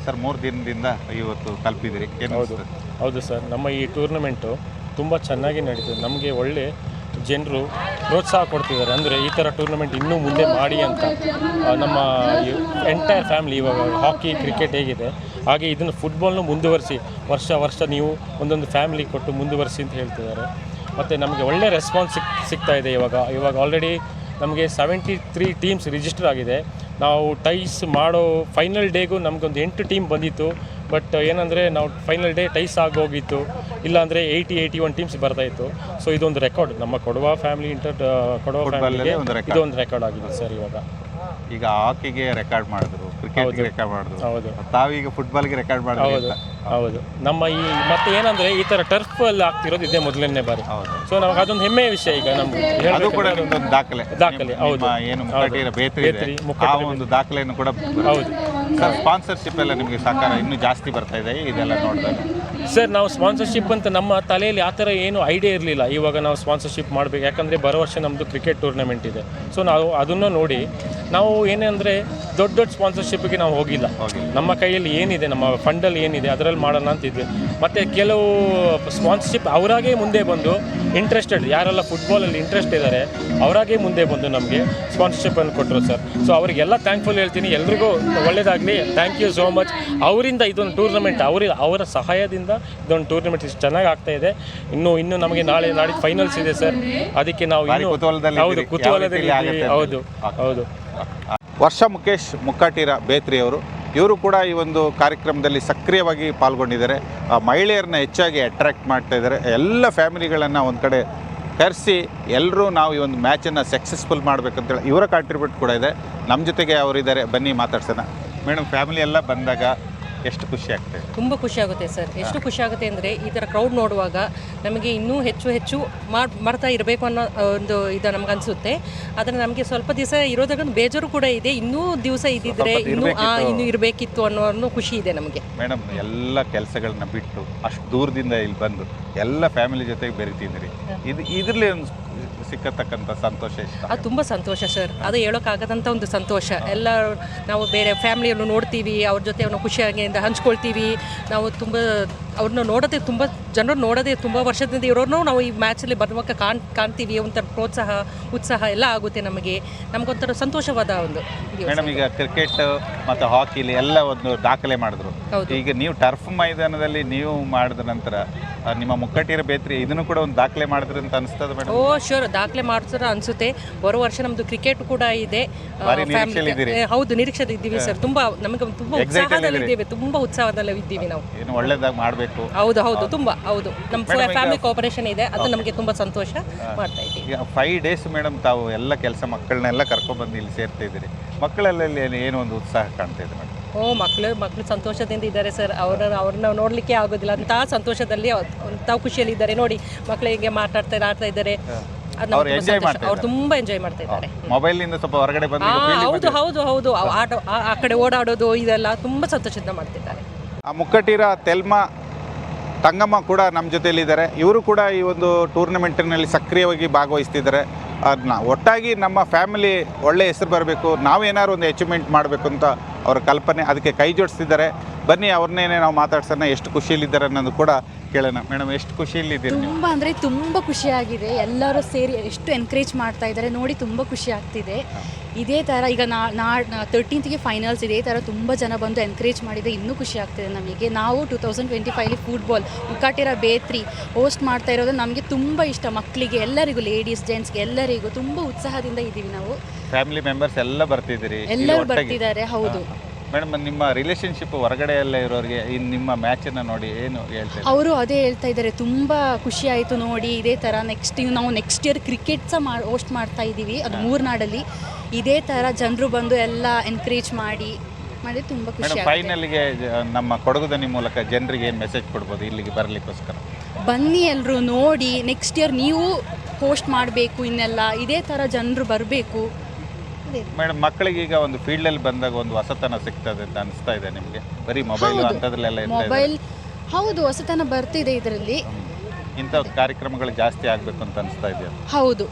ಸರ್ ಮೂರು ದಿನದಿಂದ ಇವತ್ತು ತಲುಪಿದಿರಿ ಏನು ಹೌದು. ಹೌದು ಸರ್. ನಮ್ಮ ಈ ಟೂರ್ನಮೆಂಟು ತುಂಬ ಚೆನ್ನಾಗಿ ನಡೀತದೆ. ನಮಗೆ ಒಳ್ಳೆ ಜನರು ಪ್ರೋತ್ಸಾಹ ಕೊಡ್ತಿದ್ದಾರೆ. ಅಂದರೆ ಈ ಥರ ಟೂರ್ನಮೆಂಟ್ ಇನ್ನೂ ಮುಂದೆ ಮಾಡಿ ಅಂತ ನಮ್ಮ ಎಂಟೈರ್ ಫ್ಯಾಮಿಲಿ ಇವಾಗ ಹಾಕಿ ಕ್ರಿಕೆಟ್ ಹೇಗಿದೆ. ಹಾಗೆ ಇದನ್ನು ಫುಟ್ಬಾಲ್ನು ಮುಂದುವರಿಸಿ ವರ್ಷ ವರ್ಷ ನೀವು ಒಂದೊಂದು ಫ್ಯಾಮಿಲಿ ಕೊಟ್ಟು ಮುಂದುವರಿಸಿ ಅಂತ ಹೇಳ್ತಿದ್ದಾರೆ. ಮತ್ತು ನಮಗೆ ಒಳ್ಳೆ ರೆಸ್ಪಾನ್ಸ್ ಸಿಕ್ ಸಿಗ್ತಾ ಇದೆ ಇವಾಗ. ಇವಾಗ ಆಲ್ರೆಡಿ ನಮಗೆ ಸೆವೆಂಟಿ ತ್ರೀ ಟೀಮ್ಸ್ ರಿಜಿಸ್ಟರ್ ಆಗಿದೆ. ನಾವು ಟೈಸ್ ಮಾಡೋ ಫೈನಲ್ ಡೇಗೂ ನಮಗೊಂದು ಎಂಟು ಟೀಮ್ ಬಂದಿತ್ತು. ಬಟ್ ಏನಂದರೆ ನಾವು ಫೈನಲ್ ಡೇ ಟೈಸ್ ಆಗೋಗಿತ್ತು. ಇಲ್ಲಾಂದರೆ ಏಯ್ಟಿ ಏಯ್ಟಿ ಒನ್ ಟೀಮ್ಸ್ ಬರ್ತಾಯಿತ್ತು ಸೊ ಇದೊಂದು ರೆಕಾರ್ಡ್ ನಮ್ಮ ಕೊಡುವ ಫ್ಯಾಮಿಲಿ ಇಂಟರ್ ಕೊಡುವ ಫ್ಯಾಮಿಲಿಗೆ. ಇದೊಂದು ರೆಕಾರ್ಡ್ ಆಗಿದೆ ಸರ್ ಇವಾಗ. ಈಗ ಹಾಕಿಗೆ ರೆಕಾರ್ಡ್ ಮಾಡಿದ್ರು ಕ್ರಿಕೆಟ್ಗೆ ರೆಕಾರ್ಡ್ ಮಾಡಿದ್ರು. ಹೌದು. ತಾವೀಗ ಫುಟ್ಬಾಲ್ಗೆ ರೆಕಾರ್ಡ್ ಮಾಡಿದ್ರು ಹೌದು. ಹೌದು. ನಮ್ಮ ಈ ಮತ್ತೆ ಏನಂದ್ರೆ ಈ ತರ ಟರ್ಫ್ ಅಲ್ಲಿ ಆಗ್ತಿರೋದು ಇದೇ ಮೊದಲನೇ ಬಾರಿ. ಹೌದು. ಸೊ ನಮಗೆ ಅದೊಂದು ಹೆಮ್ಮೆಯ ವಿಷಯ ಈಗ ನಮ್ಗೆ. ಅದು ಕೂಡ ಒಂದು ನಿಮ್ದೊಂದು ದಾಖಲೆ. ದಾಖಲೆ, ನಿಮ್ಮ- ಹೌದು. ನಿಮ್ಮ ಏನು. ಬೇತ್ರಿ ಇದೆ. ಬೇತ್ರಿ, ಆ ಒಂದು ದಾಖಲೆಯನ್ನು ಕೂಡ ಹೌದು. ಸರ್ ಸ್ಪಾನ್ಸರ್ಶಿಪ್ ಎಲ್ಲ ನಿಮಗೆ ಸಹಕಾರ ಇನ್ನೂ ಜಾಸ್ತಿ ಬರ್ತಾ ಇದೆ ಇದೆಲ್ಲ ನೋಡಿದಾಗ. ಸರ್ ನಾವು ಸ್ಪಾನ್ಸರ್ಶಿಪ್ ಅಂತ ನಮ್ಮ ತಲೆಯಲ್ಲಿ ಆ ಥರ ಏನು ಐಡಿಯಾ ಇರಲಿಲ್ಲ. ಇವಾಗ ನಾವು ಸ್ಪಾನ್ಸರ್ಶಿಪ್ ಮಾಡಬೇಕು. ಯಾಕಂದರೆ ಬರೋ ವರ್ಷ ನಮ್ಮದು ಕ್ರಿಕೆಟ್ ಟೂರ್ನಮೆಂಟ್ ಇದೆ. ಸೊ ನಾವು ಅದನ್ನು ನೋಡಿ ನಾವು ಏನಂದರೆ ದೊಡ್ಡ ದೊಡ್ಡ ಸ್ಪಾನ್ಸರ್ಶಿಪ್ಗೆ ನಾವು ಹೋಗಿಲ್ಲ. ನಮ್ಮ ಕೈಯಲ್ಲಿ ಏನಿದೆ ನಮ್ಮ ಫಂಡಲ್ಲಿ ಏನಿದೆ ಅದರಲ್ಲಿ ಮಾಡೋಣ ಅಂತಿದ್ವಿ ಮತ್ತು ಕೆಲವು ಸ್ಪಾನ್ಸರ್ಶಿಪ್ ಅವರಾಗೇ ಮುಂದೆ ಬಂದು ಇಂಟ್ರೆಸ್ಟೆಡ್ ಯಾರೆಲ್ಲ ಫುಟ್ಬಾಲಲ್ಲಿ ಇಂಟ್ರೆಸ್ಟ್ ಇದ್ದಾರೆ ಅವರಾಗೇ ಮುಂದೆ ಬಂದು ನಮಗೆ ಸ್ಪಾನ್ಸರ್ಶಿಪ್ಪನ್ನು ಕೊಟ್ಟರು ಸರ್. ಸೊ ಅವರಿಗೆಲ್ಲ ಥ್ಯಾಂಕ್ಫುಲ್ ಹೇಳ್ತೀನಿ. ಎಲ್ರಿಗೂ ಒಳ್ಳೆಯದಾಗಲಿ ಥ್ಯಾಂಕ್ ಯು ಸೋ ಮಚ್ ಅವರಿಂದ ಇದೊಂದು ಟೂರ್ನಮೆಂಟ್ ಅವ್ರ ಅವರ ಸಹಾಯದಿಂದ ಇದೊಂದು ಟೂರ್ನಮೆಂಟ್ ಇಷ್ಟು ಚೆನ್ನಾಗಿ ಆಗ್ತಾ ಇದೆ. ಇನ್ನು ಇನ್ನು ನಮಗೆ ನಾಳೆ ನಾಳೆ ಫೈನಲ್ಸ್ ಇದೆ ಸರ್. ಅದಕ್ಕೆ ನಾವು ಹೌದು. ಕುತೂಹಲದಲ್ಲಿ ಹೌದು ಹೌದು. ವರ್ಷ ಮುಖೇಶ್ ಮುಕ್ಕಾಟೀರ ಬೇತ್ರಿಯವರು, ಇವರು ಕೂಡ ಈ ಒಂದು ಕಾರ್ಯಕ್ರಮದಲ್ಲಿ ಸಕ್ರಿಯವಾಗಿ ಪಾಲ್ಗೊಂಡಿದ್ದಾರೆ. ಮಹಿಳೆಯರನ್ನ ಹೆಚ್ಚಾಗಿ ಅಟ್ರಾಕ್ಟ್ ಮಾಡ್ತಾ ಇದ್ದಾರೆ. ಎಲ್ಲ ಫ್ಯಾಮಿಲಿಗಳನ್ನು ಒಂದು ಕಡೆ ಕರೆಸಿ ಎಲ್ಲರೂ ನಾವು ಈ ಒಂದು ಮ್ಯಾಚನ್ನು ಸಕ್ಸಸ್ಫುಲ್ ಮಾಡಬೇಕಂತೇಳಿ ಇವರ ಕಾಂಟ್ರಿಬ್ಯೂಟ್ ಕೂಡ ಇದೆ. ನಮ್ಮ ಜೊತೆಗೆ ಅವರಿದ್ದಾರೆ. ಬನ್ನಿ ಮಾತಾಡ್ಸೋಣ. ಮೇಡಮ್ ಫ್ಯಾಮಿಲಿ ಎಲ್ಲ ಬಂದಾಗ ಎಷ್ಟು ಖುಷಿ ಆಗ್ತದೆ ತುಂಬ ಖುಷಿ ಆಗುತ್ತೆ ಸರ್. ಎಷ್ಟು ಖುಷಿ ಆಗುತ್ತೆ ಅಂದರೆ ಈ ಥರ ಕ್ರೌಡ್ ನೋಡುವಾಗ ನಮಗೆ ಇನ್ನೂ ಹೆಚ್ಚು ಹೆಚ್ಚು ಮಾಡ್ ಮಾಡ್ತಾ ಇರಬೇಕು ಅನ್ನೋ ಒಂದು ಇದು ನಮ್ಗೆ ಅನಿಸುತ್ತೆ. ಆದರೆ ನಮಗೆ ಸ್ವಲ್ಪ ದಿವಸ ಇರೋದಾಗ ಬೇಜಾರು ಕೂಡ ಇದೆ. ಇನ್ನೂ ದಿವಸ ಇದ್ದಿದ್ರೆ ಇನ್ನೂ. ಇನ್ನೂ ಇರಬೇಕಿತ್ತು ಅನ್ನೋ ಅನ್ನೋ ಖುಷಿ ಇದೆ ನಮಗೆ. ಮೇಡಮ್ ಎಲ್ಲ ಕೆಲಸಗಳನ್ನ ಬಿಟ್ಟು ಅಷ್ಟು ದೂರದಿಂದ ಇಲ್ಲಿ ಬಂದು ಎಲ್ಲ ಫ್ಯಾಮಿಲಿ ಜೊತೆಗೆ ಬೆರಿತಿದ್ರಿ ಇದು ಇದರಲ್ಲಿ ಒಂದು ಸಿಕ್ಕತಕ್ಕಂಥ ಸಂತೋಷ ಇಷ್ಟ ಅದು ತುಂಬ ಸಂತೋಷ, ಸರ್. ಅದು ಹೇಳೋಕ್ಕಾಗದಂಥ ಒಂದು ಸಂತೋಷ. ಎಲ್ಲ ನಾವು ಬೇರೆ ಫ್ಯಾಮಿಲಿಯನ್ನು ನೋಡ್ತೀವಿ, ಅವ್ರ ಜೊತೆ ಅವನು ಖುಷಿಯಾಗಿಂದ ಹಂಚ್ಕೊಳ್ತೀವಿ. ನಾವು ತುಂಬ ಅವ್ರನ್ನ ನೋಡೋದೇ ತುಂಬ ಜನರು ನೋಡೋದೇ ತುಂಬ ವರ್ಷದಿಂದ ಇರೋರ್ನು ನಾವು ಈ ಮ್ಯಾಚಲ್ಲಿ ಬರುವಾಗ ಕಾಣ್ ಕಾಣ್ತೀವಿ ಒಂಥರ ಪ್ರೋತ್ಸಾಹ ಉತ್ಸಾಹ ಎಲ್ಲ ಆಗುತ್ತೆ ನಮಗೆ. ನಮಗೊಂಥರ ಸಂತೋಷವಾದ ಒಂದು. ಮೇಡಮ್ ಈಗ ಕ್ರಿಕೆಟ್ ಮತ್ತು ಹಾಕಿಲಿ ಎಲ್ಲ ಒಂದು ದಾಖಲೆ ಮಾಡಿದ್ರು. ಈಗ ನೀವು ಟರ್ಫ್ ಮೈದಾನದಲ್ಲಿ ನೀವು ಮಾಡಿದ ನಂತರ ನಿಮ್ಮ ಮುಕ್ಕಟ್ಟಿರ ಬೇತ್ರಿ ಇದನ್ನು ಕೂಡ ಒಂದು ದಾಖಲೆ ಮಾಡಿದ್ರೆ ಅಂತ ಅನಿಸ್ತದೆ ಮೇಡಮ್ ಓ ಶೋರ್ ದಾಖಲೆ ಮಾಡ್ತಾರ ಅನ್ಸುತ್ತೆ. ಬರೋ ವರ್ಷ ನಮ್ಮದು ಕ್ರಿಕೆಟ್ ಕೂಡ ಇದೆ. ಹೌದು ನಿರೀಕ್ಷೆ ಇದ್ದೀವಿ ಸರ್ ತುಂಬಾ ನಮಗೆ ತುಂಬ ಉತ್ಸಾಹದಲ್ಲಿ. ಇದ್ದೀವಿ ತುಂಬಾ ಉತ್ಸಾಹದಲ್ಲಿ ಇದ್ದೀವಿ ನಾವು. ಏನು ಒಳ್ಳೇದಾಗಿ ಮಾಡಬೇಕು. ಹೌದು ಹೌದು. ತುಂಬಾ ಹೌದು. ನಮ್ಮ ಫ್ಯಾಮಿಲಿ ಕೋಪರೇಷನ್ ಇದೆ. ಅದು ನಮಗೆ ತುಂಬಾ ಸಂತೋಷ ಮಾಡ್ತಾ ಇದ್ದೀವಿ. ಈಗ ಫೈವ್ ಡೇಸ್ ಮೇಡಮ್ ತಾವು ಎಲ್ಲ ಕೆಲಸ ಮಕ್ಕಳನ್ನೆಲ್ಲ ಕರ್ಕೊಂಡ್ಬಂದು ಇಲ್ಲಿ ಸೇರ್ತಾ ಇದ್ದೀರಿ. ಮಕ್ಕಳಲ್ಲಿ ಏನು ಒಂದು ಉತ್ಸಾಹ ಕಾಣ್ತಾ ಇದೆ ಮೇಡಮ್ ಓ ಮಕ್ಕಳು ಮಕ್ಕಳು ಸಂತೋಷದಿಂದ ಇದ್ದಾರೆ ಸರ್ ಅವ್ರ ಅವ್ರನ್ನ ನೋಡ್ಲಿಕ್ಕೆ ಆಗೋದಿಲ್ಲ. ಅಂತ ಸಂತೋಷದಲ್ಲಿ ತಾವು ಖುಷಿಯಲ್ಲಿ ಇದ್ದಾರೆ. ನೋಡಿ ಮಕ್ಕಳು ಹಿಂಗೆ ಮಾತಾಡ್ತಾ ಆಡ್ತಾ ಇದ್ದಾರೆ. ಅವ್ರು ತುಂಬಾ ಎಂಜಾಯ್ ಮಾಡ್ತಾ ಇದ್ದಾರೆ. ಮೊಬೈಲ್ನಿಂದ ಸ್ವಲ್ಪ ಹೊರಗಡೆ ಬಂದು ಹೌದು ಹೌದು ಹೌದು. ಆಟ ಆ- ಆ ಕಡೆ ಓಡಾಡೋದು ಇದೆಲ್ಲ ತುಂಬಾ ಸಂತೋಷದಿಂದ ಮಾಡ್ತಿದ್ದಾರೆ. ಆ ತೆಲ್ಮಾ ತಂಗಮ್ಮ ಕೂಡ ನಮ್ಮ ಜೊತೆಯಲ್ಲಿದ್ದಾರೆ. ಇವರು ಕೂಡ ಈ ಒಂದು ಟೂರ್ನಮೆಂಟಿನಲ್ಲಿ ಸಕ್ರಿಯವಾಗಿ ಭಾಗವಹಿಸ್ತಿದ್ದಾರೆ. ಅದನ್ನ ಒಟ್ಟಾಗಿ ನಮ್ಮ ಫ್ಯಾಮಿಲಿ ಒಳ್ಳೆ ಹೆಸರು ಬರಬೇಕು. ನಾವೇನಾದ್ರು ಒಂದು ಅಚೀವ್ಮೆಂಟ್ ಮಾಡಬೇಕು ಅಂತ ಅವರ ಕಲ್ಪನೆ. ಅದಕ್ಕೆ ಕೈ ಜೋಡಿಸ್ತಿದ್ದಾರೆ. ಬನ್ನಿ ಅವ್ರನ್ನೇನೆ ನಾವು ಮಾತಾಡ್ಸೋಣ ಎಷ್ಟು ಖುಷಿಯಲ್ಲಿದ್ದಾರೆ ಅನ್ನೋದು ಕೂಡ ಕೇಳೋಣ. ಮೇಡಮ್ ಎಷ್ಟು ಖುಷಿಯಲ್ಲಿದ್ದೀರಿ ನೀವು? ತುಂಬ ಅಂದರೆ ತುಂಬ ಖುಷಿಯಾಗಿದೆ. ಎಲ್ಲರೂ ಸೇರಿ ಎಷ್ಟು ಎನ್ಕರೇಜ್ ಮಾಡ್ತಾ ಇದ್ದಾರೆ ನೋಡಿ ತುಂಬ ಖುಷಿ ಆಗ್ತಿದೆ. ಇದೇ ಥರ ಈಗ ನಾ ನಾ ತರ್ಟೀನ್ತ್ಗೆ ಫೈನಲ್ಸ್ ಇದೇ ಥರ ತುಂಬ ಜನ ಬಂದು ಎನ್ಕರೇಜ್ ಮಾಡಿದ್ರೆ ಇನ್ನೂ ಖುಷಿ ಆಗ್ತಿದೆ ನಮಗೆ. ನಾವು ಟೂ ತೌಸಂಡ್ ಟ್ವೆಂಟಿ ಫೈವ್ಲಿ ಫುಟ್ಬಾಲ್ ಉಕ್ಕಾಟಿರ ಬೇತ್ರಿ ಹೋಸ್ಟ್ ಮಾಡ್ತಾ ಇರೋದು ನಮಗೆ ತುಂಬ ಇಷ್ಟ. ಮಕ್ಕಳಿಗೆ ಎಲ್ಲರಿಗೂ ಲೇಡೀಸ್ ಜೆಂಟ್ಸ್ಗೆ ಎಲ್ಲರಿಗೂ ತುಂಬ ಉತ್ಸಾಹದಿಂದ ಇದ್ದೀವಿ ನಾವು. ಫ್ಯಾಮಿಲಿ ಮೆಂಬರ್ಸ್ ಎಲ್ಲ ಬರ್ತಿದ್ದೀರಿ ಎಲ್ಲರೂ ಬರ್ತಿದ್ದಾರೆ ಹೌದು. ಮೇಡಮ್ ನಿಮ್ಮ ರಿಲೇಶನ್ಶಿಪ್ ಹೊರಗಡೆ ಎಲ್ಲ ಇರೋರಿಗೆ ನಿಮ್ಮ ನಿಮ್ಮ ಮ್ಯಾಚನ್ನು ನೋಡಿ ಏನು ಹೇಳ್ತಾರೆ ಅವರು ಅದೇ ಹೇಳ್ತಾ ಇದ್ದಾರೆ ತುಂಬಾ ಖುಷಿ ಆಯ್ತು ನೋಡಿ ಇದೇ ತರ ನೆಕ್ಸ್ಟ್ ನಾವು ನೆಕ್ಸ್ಟ್ ಇಯರ್ ಕ್ರಿಕೆಟ್ ಸಹ ಮಾಡಿ ಹೋಸ್ಟ್ ಮಾಡ್ತಾ ಇದ್ದೀವಿ ಅದು ಮೂರ್ನಾಡಲ್ಲಿ ಇದೇ ತರ ಜನರು ಬಂದು ಎಲ್ಲ ಎನ್ಕರೇಜ್ ಮಾಡಿ ಮಾಡಿ ತುಂಬಾ ಖುಷಿ ಮೇಡಮ್ ಆಗುತ್ತೆ. ಫೈನಲ್ಗೆ ನಮ್ಮ ಕೊಡಗುದನಿ ಮೂಲಕ ಜನರಿಗೆ ಏನು ಮೆಸೇಜ್ ಕೊಡ್ಬೋದು ಇಲ್ಲಿಗೆ ಬರಲಿಕ್ಕೋಸ್ಕರ. ಬನ್ನಿ ಎಲ್ಲರೂ ನೋಡಿ ನೆಕ್ಸ್ಟ್ ಇಯರ್ ನೀವು ಹೋಸ್ಟ್ ಮಾಡಬೇಕು ಇನ್ನೆಲ್ಲ ಇದೇ ತರ ಜನರು ಬರಬೇಕು. ಮೇಡಮ್ ಮಕ್ಕಳಿಗೆ ಈಗ ಒಂದು ಫೀಲ್ಡ್ ಅಲ್ಲಿ ಬಂದಾಗ ಒಂದು ಹೊಸತನ ಸಿಗ್ತದೆ ಅಂತ ಅನಿಸ್ತಾ ಇದೆ ನಿಮಗೆ? ಬರೀ ಮೊಬೈಲ್ ಹೌದು. ಅಂಥದ್ರಲ್ಲೆಲ್ಲ ಇರ್ತಾ ಮೊಬೈಲ್ ಹೌದು ಹೊಸತನ ಬರ್ತಿದೆ ಇದರಲ್ಲಿ. ಇಂಥ ಕಾರ್ಯಕ್ರಮಗಳು ಜಾಸ್ತಿ ಆಗಬೇಕು ಅಂತ ಅನಿಸ್ತಾ ಇದೆಯಾ? ಹೌದು.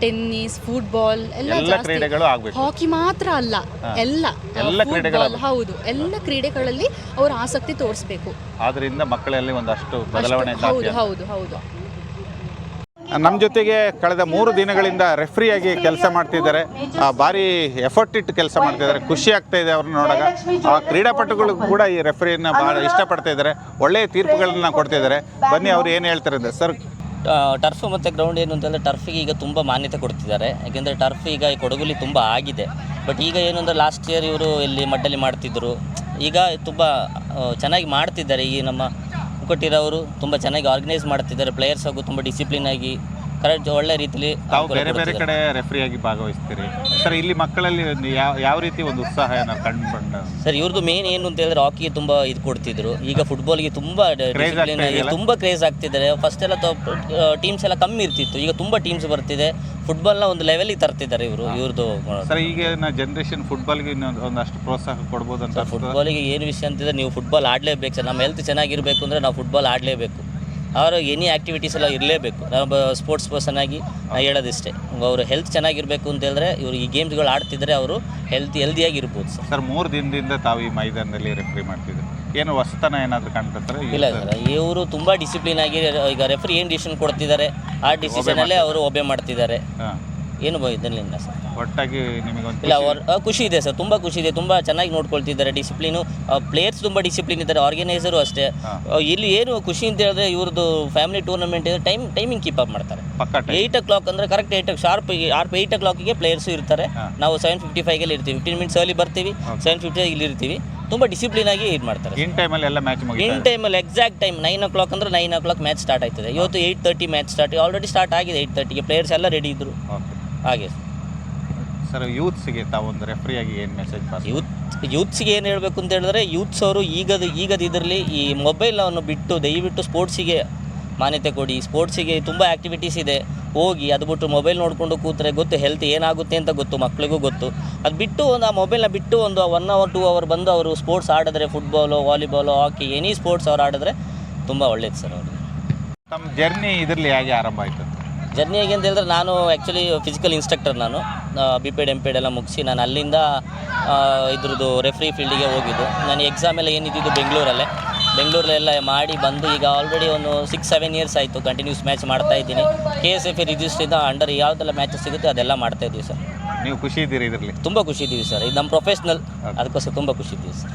ಟೆನ್ನಿಸ್ ಫುಟ್ಬಾಲ್ ಎಲ್ಲ ಎಲ್ಲ ಜಾಸ್ತಿ. ಕ್ರೀಡೆಗಳು ಆಗಬೇಕು. ಹಾಕಿ ಮಾತ್ರ ಅಲ್ಲ. ಹಾ. ಎಲ್ಲ. ಎಲ್ಲ ಕ್ರೀಡೆಗಳು ಫುಟ್ಬಾಲ್ ಹೌದು. ಎಲ್ಲ ಕ್ರೀಡೆಗಳಲ್ಲಿ ಅವರು ಆಸಕ್ತಿ ತೋರಿಸಬೇಕು. ಆದ್ರಿಂದ ಮಕ್ಕಳಲ್ಲಿ ಒಂದಷ್ಟು ಬದಲಾವಣೆ ಅಷ್ಟು- ಹೌದು ಹೌದು ಹೌದು. ನಮ್ಮ ಜೊತೆಗೆ ಕಳೆದ ಮೂರು ದಿನಗಳಿಂದ ರೆಫ್ರಿಯಾಗಿ ಕೆಲಸ ಮಾಡ್ತಿದ್ದಾರೆ. ಭಾರಿ ಎಫರ್ಟ್ ಇಟ್ಟು ಕೆಲಸ ಮಾಡ್ತಿದ್ದಾರೆ. ಖುಷಿ ಆಗ್ತಾ ಇದೆ ಅವ್ರನ್ನ ನೋಡಾಗ. ಆ, ಕ್ರೀಡಾಪಟುಗಳು ಕೂಡ ಈ ರೆಫ್ರಿಯನ್ನ ಭಾಳ ಇಷ್ಟಪಡ್ತಾ ಇದ್ದಾರೆ. ಒಳ್ಳೆಯ ತೀರ್ಪುಗಳನ್ನ ಕೊಡ್ತಿದ್ದಾರೆ. ಬನ್ನಿ, ಅವ್ರು ಏನು ಹೇಳ್ತಾರೆ. ಸರ್. ಟರ್ಫ್ ಮತ್ತು ಗ್ರೌಂಡ್ ಏನು ಅಂತಂದರೆ ಟರ್ಫಿಗೆ ಈಗ ತುಂಬ ಮಾನ್ಯತೆ ಕೊಡ್ತಿದ್ದಾರೆ. ಯಾಕೆಂದರೆ ಟರ್ಫ್ ಈಗ ಈ ಕೊಡಗುಲಿ ತುಂಬ ಆಗಿದೆ. ಬಟ್ ಈಗ ಏನು ಅಂದರೆ ಲಾಸ್ಟ್ ಇಯರ್ ಇವರು ಇಲ್ಲಿ ಮಡ್ಡಲ್ಲಿ ಮಾಡ್ತಿದ್ದರು ಈಗ ತುಂಬ ಚೆನ್ನಾಗಿ ಮಾಡ್ತಿದ್ದಾರೆ. ಈ ನಮ್ಮ ಮುಖಟ್ಟಿರೋರು ತುಂಬ ಚೆನ್ನಾಗಿ ಆರ್ಗನೈಸ್ ಮಾಡ್ತಿದ್ದಾರೆ. ಪ್ಲೇಯರ್ಸ್ ಹಾಗೂ ತುಂಬ ಡಿಸಿಪ್ಲಿನ್ ಆಗಿ ಕರೆಕ್ಟ್ ಒಳ್ಳೆ ರೀತಿಲಿ ತಾವು ಬೇರೆ ಬೇರೆ ಕಡೆ ರೆಫ್ರಿ ಆಗಿ ಭಾಗವಹಿಸ್ತೀರಿ? ಸರ್ ಇಲ್ಲಿ ಮಕ್ಕಳಲ್ಲಿ ಒಂದು ಯಾವ ಯಾವ ರೀತಿ ಒಂದು ಉತ್ಸಾಹ ಏನಾದ್ರು ಕಂಡು ಬಂದ? ಸರ್ ಇವ್ರದ್ದು ಮೇನ್ ಏನು ಅಂತ ಹೇಳಿದ್ರೆ ಹಾಕಿ ತುಂಬ ಇದು ಕೊಡ್ತಿದ್ರು. ಈಗ ಫುಟ್ಬಾಲ್ಗೆ ತುಂಬ ತುಂಬಾ ಆಗ್ತಾ ಇದೆಯಲ್ಲ? ತುಂಬ ಕ್ರೇಜ್ ಆಗ್ತಿದ್ದಾರೆ. ಫಸ್ಟ್ ಎಲ್ಲ ಟೀಮ್ಸ್ ಎಲ್ಲ ಕಮ್ಮಿ ಇರ್ತಿತ್ತು. ಈಗ ತುಂಬ ಟೀಮ್ಸ್ ಬರ್ತಿದೆ. ಫುಟ್ಬಾಲ್ನ ಒಂದು ಲೆವೆಲಿಗೆ ತರ್ತಿದ್ದಾರೆ ಇವರು ಇವ್ರದ್ದು ಸರ್ ಈಗಿನ ಜನರೇಷನ್ ಫುಟ್ಬಾಲ್ಗೆ ಇನ್ನೊಂದು ಒಂದಷ್ಟು ಪ್ರೋತ್ಸಾಹ ಕೊಡ್ಬೋದು ಅಂತ ಅನ್ಸುತ್ತಾ? ಫುಟ್ಬಾಲಿಗೆ ಏನು ವಿಷಯ ಅಂತಿದ್ರೆ ನೀವು ಫುಟ್ಬಾಲ್ ಆಡಲೇಬೇಕು ಸರ್. ನಮ್ಮ ಹೆಲ್ತ್ ಚೆನ್ನಾಗಿರಬೇಕು ಅಂದರೆ ನಾವು ಫುಟ್ಬಾಲ್ ಆಡಲೇಬೇಕು. ಅವರು ಎನಿ ಆ್ಯಕ್ಟಿವಿಟೀಸ್ ಎಲ್ಲ ಇರಲೇಬೇಕು. ನಾವು ಸ್ಪೋರ್ಟ್ಸ್ ಪರ್ಸನ್ ಆಗಿ ನಾನು ಹೇಳೋದಿಷ್ಟೇ. ಅವರು ಹೆಲ್ತ್ ಚೆನ್ನಾಗಿರಬೇಕು ಅಂತ ಹೇಳಿದ್ರೆ ಇವರು ಈ ಗೇಮ್ಸ್ಗಳು ಆಡ್ತಿದ್ರೆ ಅವರು ಹೆಲ್ತ್ ಹೆಲ್ದಿಯಾಗಿ ಇರ್ಬೋದು ಸರ್. ಸರ್ ಮೂರು ದಿನದಿಂದ ತಾವು ಈ ಮೈದಾನದಲ್ಲಿ ರೆಫ್ರಿ ಮಾಡ್ತಿದ್ರು ಏನು ಹೊಸತನ ಏನಾದರೂ ಕಾಣ್ತಾರೆ ಇಲ್ಲ ಸರ್ ಇವರು ತುಂಬ ಡಿಸಿಪ್ಲಿನ್ ಆಗಿ ಈಗ ರೆಫ್ರಿ ಏನು ಡಿಸಿಷನ್ ಕೊಡ್ತಿದ್ದಾರೆ ಆ ಡಿಸಿಷನಲ್ಲೇ ಅವರು ಒಬೆ ಮಾಡ್ತಿದ್ದಾರೆ. ಹಾಂ. ಏನು ಇದರಲ್ಲಿಂದ ಸರ್. ಒಟ್ಟಾಗಿ ನಿಮಗೊಂದು ಇಲ್ಲ ಅವ್ರ ಆ, ಖುಷಿ ಇದೆ ಸರ್ ತುಂಬ ಖುಷಿ ಇದೆ ತುಂಬ ಚೆನ್ನಾಗಿ ನೋಡ್ಕೊಳ್ತಿದ್ದಾರೆ ಡಿಸಿಪ್ಲಿನು ಪ್ಲೇಯರ್ಸ್ ತುಂಬ ಡಿಸಿಪ್ಲಿನ್ ಇದ್ದಾರೆ ಆರ್ಗನೈಸರು ಅಷ್ಟೇ. ಆ, ಇಲ್ಲಿ ಏನು ಖುಷಿ ಅಂತ ಹೇಳಿದ್ರೆ ಇವ್ರದ್ದು ಫ್ಯಾಮಿಲಿ ಟೂರ್ನಮೆಂಟ್ ಇದೆ ಟೈಮ್ ಟೈಮಿಂಗ್ ಕೀಪ್ ಅಪ್ ಮಾಡ್ತಾರೆ. ಪಕ್ಕ ಟೈಮ್ ಏಯ್ಟ್ ಓ ಕ್ಲಾಕ್ ಅಂದರೆ correct eight sharp sharp eight ಓ ಕ್ಲಾಕಿಗೆ ಪ್ಲೇಯರ್ಸ್ ಇರ್ತಾರೆ. ನಾವು ಸೆವೆನ್ ಫಿಫ್ಟಿ ಅಲ್ಲಿ ಇರ್ತೀವಿ ಫಿಫ್ಟೀನ್ ಮಿನಿಟ್ಸ್ ಅಲ್ಲಿ ಬರ್ತೀವಿ ಸೆವೆನ್ ಫಿಫ್ಟಿ ಇಲ್ಲಿ ಇರ್ತೀವಿ. ತುಂಬ ಡಿಸಿಪ್ಲಿನ್ ಆಗಿ ಇದು ಮಾಡ್ತಾರೆ ಇನ್ ಟೈಮಲ್ಲಿ ಎಲ್ಲ ಮ್ಯಾಚ್ ಇನ್ ಮುಗಿತಾರೆ ಟೈಮಲ್ಲಿ exact time nine o'clock ಅಂದ್ರೆ nine o'clock match start ಆಯ್ತದೆ ಇವತ್ತು eight thirty match start already start ಆಗಿದೆ ಏಯ್ಟ್ ತರ್ಟಿಗೆ ಪ್ಲೇಯರ್ಸ್ ಎಲ್ಲ ರೆಡಿ ಇದ್ದರು ಓಕೆ ಹಾಗೆ ಸರ್ ಯೂತ್ಸ್ಗೆ ತಾವೊಂದು ರೆಫ್ರಿಯಾಗಿ ಏನು ಮೆಸೇಜ್ ಪಾಸ್ ಯೂತ್ ಯೂತ್ಸಿಗೆ ಏನು ಹೇಳಬೇಕು ಅಂತ ಹೇಳಿದ್ರೆ ಯೂತ್ಸ್ ಅವರು ಈಗದ ಈಗದ ಇದರಲ್ಲಿ ಈ ಮೊಬೈಲನ್ನು ಬಿಟ್ಟು ದಯವಿಟ್ಟು ಸ್ಪೋರ್ಟ್ಸಿಗೆ ಮಾನ್ಯತೆ ಕೊಡಿ. ಸ್ಪೋರ್ಟ್ಸಿಗೆ ತುಂಬ ಆ್ಯಕ್ಟಿವಿಟೀಸ್ ಇದೆ. ಹೋಗಿ ಅದು ಬಿಟ್ಟು ಮೊಬೈಲ್ ನೋಡಿಕೊಂಡು ಕೂತ್ರೆ ಗೊತ್ತು ಹೆಲ್ತ್ ಏನಾಗುತ್ತೆ ಅಂತ ಗೊತ್ತು ಮಕ್ಕಳಿಗೂ ಗೊತ್ತು. ಅದು ಬಿಟ್ಟು ಒಂದು ಆ ಮೊಬೈಲ್ನ ಬಿಟ್ಟು ಒಂದು ಒನ್ ಅವರ್ ಟೂ ಅವರ್ ಬಂದು ಅವರು ಸ್ಪೋರ್ಟ್ಸ್ ಆಡಿದ್ರೆ football volleyball hockey any sports ಅವ್ರು ಆಡಿದ್ರೆ ತುಂಬ ಒಳ್ಳೇದು ಸರ್ ಅವರು ತಮ್ಮ ಜರ್ನಿ ಇದರಲ್ಲಿ ಹೇಗೆ ಆರಂಭ ಆಯಿತು? ಜರ್ನಿ ಹೇಗೆ ಅಂತ ಹೇಳಿದ್ರೆ ನಾನು ಆ್ಯಕ್ಚುಲಿ ಫಿಸಿಕಲ್ ಇನ್ಸ್ಟ್ರಕ್ಟರ್ ನಾನು. ಬಿ ಪೇಡ್ ಎಂ ಪೇಡ್ ಎಲ್ಲ ಮುಗಿಸಿ ನಾನು ಅಲ್ಲಿಂದ ಇದ್ರದ್ದು ರೆಫ್ರಿ ಫೀಲ್ಡಿಗೆ ಹೋಗಿದ್ದು. ನಾನು ಎಕ್ಸಾಮ್ ಎಲ್ಲ ಏನಿದ್ದು ಬೆಂಗಳೂರಲ್ಲೇ. ಬೆಂಗಳೂರಲ್ಲೆಲ್ಲ ಮಾಡಿ ಬಂದು ಈಗ ಆಲ್ರೆಡಿ ಒಂದು ಸಿಕ್ಸ್ ಸೆವೆನ್ ಇಯರ್ಸ್ ಆಯಿತು. ಕಂಟಿನ್ಯೂಸ್ ಮ್ಯಾಚ್ ಮಾಡ್ತಾ ಇದ್ದೀನಿ. ಕೆ ಎಸ್ ಎಫ್ ರಿಜಿಸ್ಟ್ರಿಂದ ಅಂಡರ್ ಯಾವುದೆಲ್ಲ ಮ್ಯಾಚಸ್ ಸಿಗುತ್ತೆ ಅದೆಲ್ಲ ಮಾಡ್ತಾ ಇದ್ದೀವಿ ಸರ್. ನೀವು ಖುಷಿ ಇದ್ದೀರಿ ಇದರಲ್ಲಿ? ತುಂಬ ಖುಷಿ ಇದ್ದೀವಿ ಸರ್. ಇದು ನಮ್ಮ ಪ್ರೊಫೆಷ್ನಲ್ ಅದಕ್ಕೋಸ್ಕರ ತುಂಬ ಖುಷಿ ಇದ್ದೀವಿ ಸರ್.